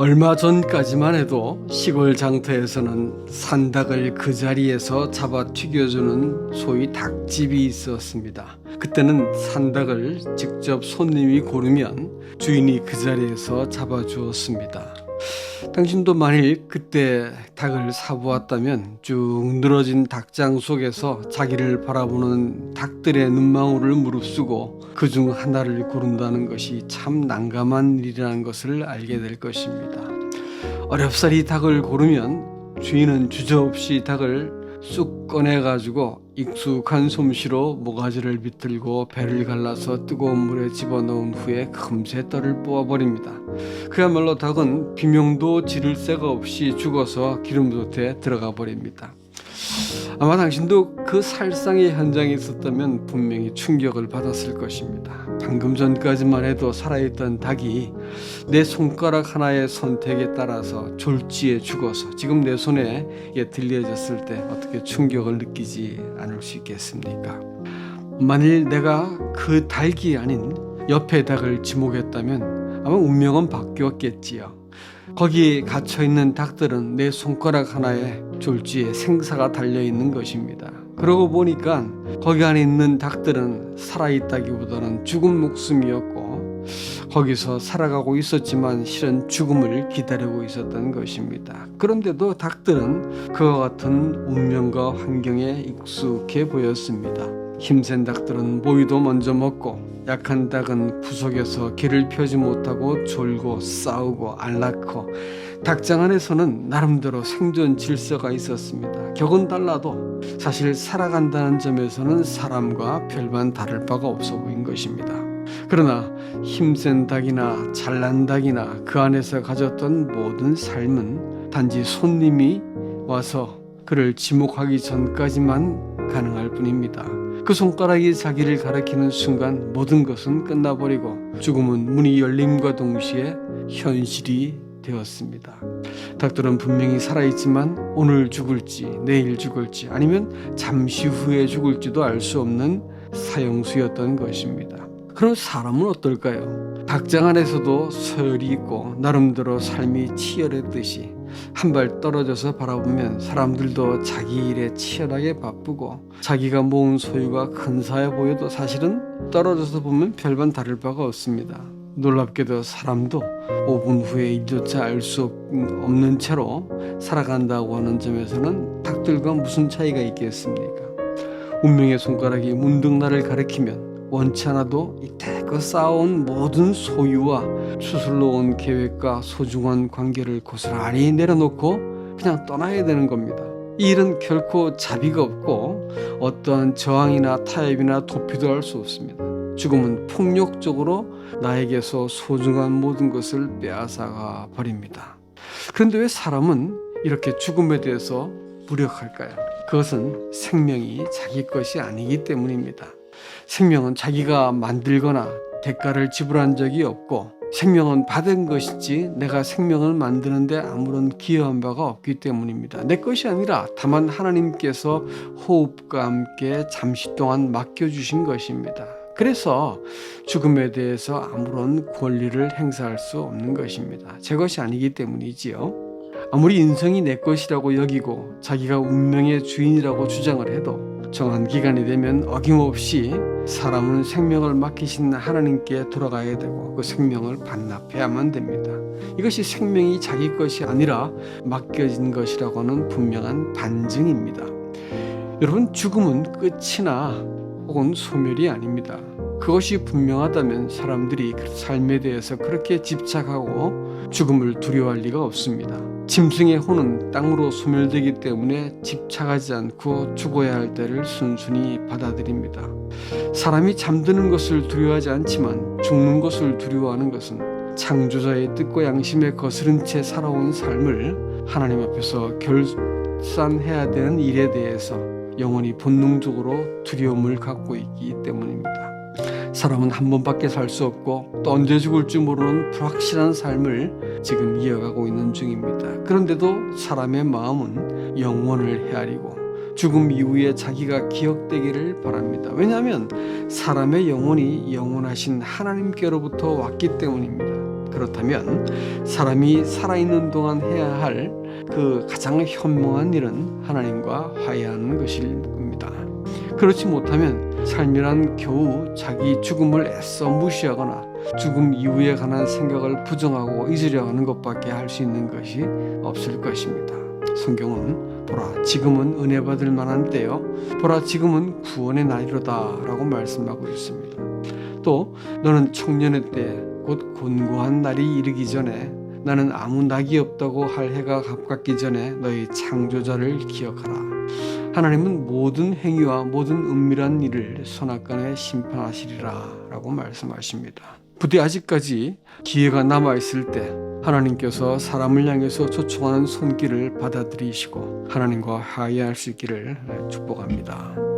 얼마 전까지만 해도 시골 장터에서는 산닭을 그 자리에서 잡아 튀겨주는 소위 닭집이 있었습니다. 그때는 산닭을 직접 손님이 고르면 주인이 그 자리에서 잡아 주었습니다. 당신도 만일 그때 닭을 사보았다면 쭉 늘어진 닭장 속에서 자기를 바라보는 닭들의 눈망울을 무릅쓰고 그 중 하나를 고른다는 것이 참 난감한 일이라는 것을 알게 될 것입니다. 어렵사리 닭을 고르면 주인은 주저없이 닭을 쑥 꺼내가지고 익숙한 솜씨로 모가지를 비틀고 배를 갈라서 뜨거운 물에 집어넣은 후에 금세 떡을 뽑아버립니다. 그야말로 닭은 비명도 지를 새가 없이 죽어서 기름솥에 들어가 버립니다. 아마 당신도 그 살상의 현장에 있었다면 분명히 충격을 받았을 것입니다. 방금 전까지만 해도 살아있던 닭이 내 손가락 하나의 선택에 따라서 졸지에 죽어서 지금 내 손에 들려졌을 때 어떻게 충격을 느끼지 않을 수 있겠습니까? 만일 내가 그 닭이 아닌 옆에 닭을 지목했다면 아마 운명은 바뀌었겠지요. 거기에 갇혀 있는 닭들은 내 손가락 하나에 졸지에 생사가 달려 있는 것입니다. 그러고 보니까 거기 안에 있는 닭들은 살아있다기보다는 죽은 목숨이었고 거기서 살아가고 있었지만 실은 죽음을 기다리고 있었던 것입니다. 그런데도 닭들은 그와 같은 운명과 환경에 익숙해 보였습니다. 힘센 닭들은 모이도 먼저 먹고 약한 닭은 구석에서 길을 펴지 못하고 졸고 싸우고 안락고 닭장 안에서는 나름대로 생존 질서가 있었습니다. 격은 달라도 사실 살아간다는 점에서는 사람과 별반 다를 바가 없어 보인 것입니다. 그러나 힘센 닭이나 잘난 닭이나 그 안에서 가졌던 모든 삶은 단지 손님이 와서 그를 지목하기 전까지만 가능할 뿐입니다. 그 손가락이 자기를 가리키는 순간 모든 것은 끝나버리고 죽음은 문이 열림과 동시에 현실이 되었습니다. 닭들은 분명히 살아있지만 오늘 죽을지 내일 죽을지 아니면 잠시 후에 죽을지도 알 수 없는 사형수였던 것입니다. 그럼 사람은 어떨까요? 닭장 안에서도 서열이 있고 나름대로 삶이 치열했듯이 한 발 떨어져서 바라보면 사람들도 자기 일에 치열하게 바쁘고 자기가 모은 소유가 근사해 보여도 사실은 떨어져서 보면 별반 다를 바가 없습니다. 놀랍게도 사람도 5분 후에 일조차 알 수 없는 채로 살아간다고 하는 점에서는 닭들과 무슨 차이가 있겠습니까? 운명의 손가락이 문득 나를 가리키면 원치 않아도 이때껏 쌓아온 모든 소유와 추슬러 온 계획과 소중한 관계를 고스란히 내려놓고 그냥 떠나야 되는 겁니다. 이 일은 결코 자비가 없고 어떠한 저항이나 타협이나 도피도 할 수 없습니다. 죽음은 폭력적으로 나에게서 소중한 모든 것을 빼앗아가 버립니다. 그런데 왜 사람은 이렇게 죽음에 대해서 무력할까요? 그것은 생명이 자기 것이 아니기 때문입니다. 생명은 자기가 만들거나 대가를 지불한 적이 없고 생명은 받은 것이지 내가 생명을 만드는데 아무런 기여한 바가 없기 때문입니다. 내 것이 아니라 다만 하나님께서 호흡과 함께 잠시 동안 맡겨주신 것입니다. 그래서 죽음에 대해서 아무런 권리를 행사할 수 없는 것입니다. 제 것이 아니기 때문이지요. 아무리 인성이 내 것이라고 여기고 자기가 운명의 주인이라고 주장을 해도 정한 기간이 되면 어김없이 사람은 생명을 맡기신 하나님께 돌아가야 되고 그 생명을 반납해야만 됩니다. 이것이 생명이 자기 것이 아니라 맡겨진 것이라고는 분명한 반증입니다. 여러분 죽음은 끝이나 혹은 소멸이 아닙니다. 그것이 분명하다면 사람들이 그 삶에 대해서 그렇게 집착하고 죽음을 두려워할 리가 없습니다. 짐승의 혼은 땅으로 소멸되기 때문에 집착하지 않고 죽어야 할 때를 순순히 받아들입니다. 사람이 잠드는 것을 두려워하지 않지만 죽는 것을 두려워하는 것은 창조자의 뜻과 양심에 거스른 채 살아온 삶을 하나님 앞에서 결산해야 되는 일에 대해서 영원히 본능적으로 두려움을 갖고 있기 때문입니다. 사람은 한 번밖에 살 수 없고 또 언제 죽을지 모르는 불확실한 삶을 지금 이어가고 있는 중입니다. 그런데도 사람의 마음은 영원을 헤아리고 죽음 이후에 자기가 기억되기를 바랍니다. 왜냐하면 사람의 영혼이 영원하신 하나님께로부터 왔기 때문입니다. 그렇다면 사람이 살아있는 동안 해야 할 그 가장 현명한 일은 하나님과 화해하는 것일 겁니다. 그렇지 못하면 삶이란 겨우 자기 죽음을 애써 무시하거나 죽음 이후에 관한 생각을 부정하고 잊으려 하는 것밖에 할 수 있는 것이 없을 것입니다. 성경은 보라 지금은 은혜 받을 만한 때요 보라 지금은 구원의 날이로다라고 말씀하고 있습니다. 또 너는 청년의 때 곧 곤고한 날이 이르기 전에 나는 아무 낙이 없다고 할 해가 가깝기 전에 너희 창조자를 기억하라. 하나님은 모든 행위와 모든 은밀한 일을 선악간에 심판하시리라라고 말씀하십니다. 부디 아직까지 기회가 남아 있을 때 하나님께서 사람을 향해서 초청하는 손길을 받아들이시고 하나님과 화해할 수 있기를 축복합니다.